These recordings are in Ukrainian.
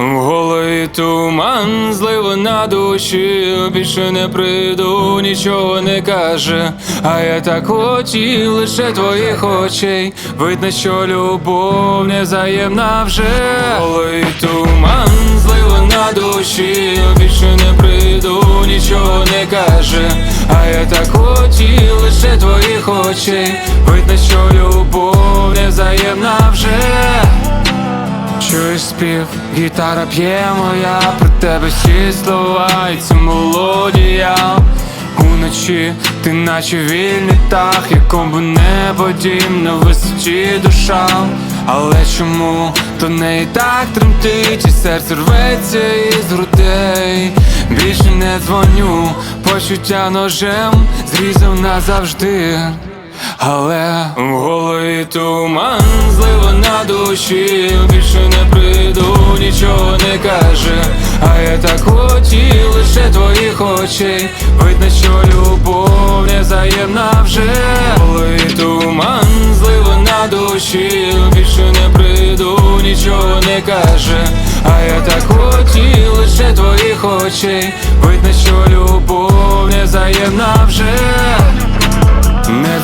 В голові туман, злива на душі, більше не прийду, нічого не каже. А я так хотів лише твоїх очей. Видно, що любов незаємна вже. В голові туман, злива на душі, більше не прийду, нічого не каже. А я так хотів лише твоїх очей. Видно, що любов незаємна вже. Спів, гітара п'є моя Про тебе всі слова і ця мелодія. Уночі ти наче вільний птах, якому би небо дім на висоті душа. Але чому то не і так тремтить, і серце рветься із грудей? Більше не дзвоню, почуття ножем зрізав назавжди. Але в голові туман, злива на душі, більше не прийду, нічого не каже. А я так хотів лише твоїх очей. Видно, що любов незаємна вже. В голові туман, злива на душі, більше не прийду, нічого не каже. А я так хотів лише твоїх очей. Видно, що любов незаємна вже.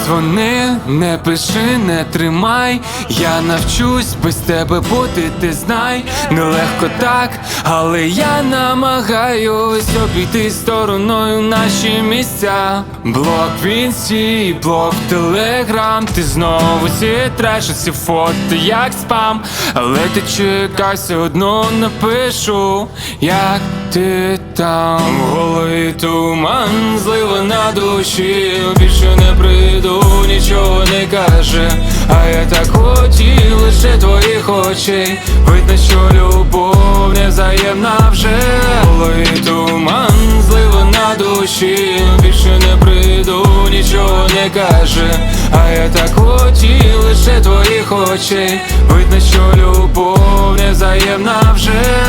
Дзвони, не пиши, не тримай. Я навчусь без тебе бути, ти знай. Нелегко так, але я намагаюсь обійти стороною наші місця. Блок в інсті, блок телеграм. Ти знову зітреш ці фото, як спам. Але ти чекай, все одно напишу, як ти там. Голові туман, злива на душі, більше не прийду, нічого не каже. А я так хотів лише твоїх очей. Видно, що любов незаємна вже. В голові туман, злива на душі, більше не прийду, нічого не каже. А я так хотів лише твоїх очей. Видно, що любов незаємна вже.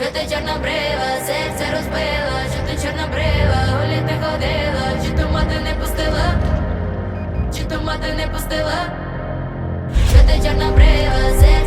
Що ти чорнобрива, серце розбила, що ти чорнобрива, у літ не ходила, чи то мати не пустила, чи то мати не пустила, що ти чорнобрива, серце